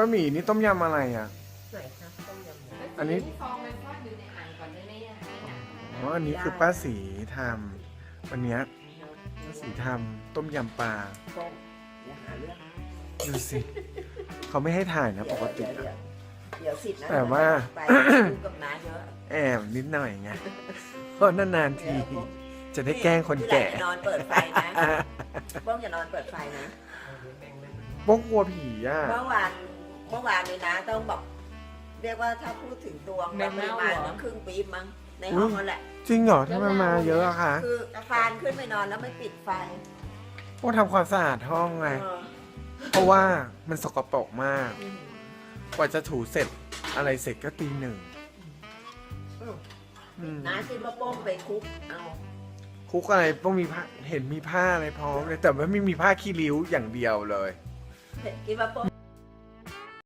ป้าหมีนี่ต้มยำอะไรอะ ไหนคะต้มยำหมูอันนี้ ฟองมันทอดอยู่ในอ่างก่อนได้ไหมอะอ๋ออันนี้คือป้าสีทำวันเนี้ยป้าสีทำต้มยำปลาต้มอย่าหาเรื่องดูสิเขาไม่ให้ถ่ายนะปกติเดี๋ยวอะ เดี๋ยวสิทธิ์นะแต่ว่า ไปดูกับน้าเยอะแอบนิดหน่อยไงเพราะนานๆที จะได้แกล้งคนแก่ที่หลังอย่านอนเปิดไฟนะป้องอย่านอนเปิดไฟนะพวกกลัวผีอะ เมื่อวาน เมื่อวานเลยนะต้องบอก เรียกว่าถ้าพูดถึงดวงแบบประมาณครึ่งปี๊บมั้งในห้องนั่นแหละ จริงเหรอทำไมมาเยอะอะคะคือคานขึ้นไปนอนแล้วไม่ปิดไฟพวกทำความสะอาดห้องไงเออเพราะว่ามันสกปรกมากอืมกว่าจะถูเสร็จอะไรเสร็จก็ตีหนึ่งอืมอืมน้าคิดว่าโป้งไปคุกเอาคุกอะไรต้องมีผ้าเห็นมีผ้าอะไรพร้อมเลยแต่ว่าไม่มีผ้าขี้ริ้วอย่างเดียวเลยคิดว่าโป้ง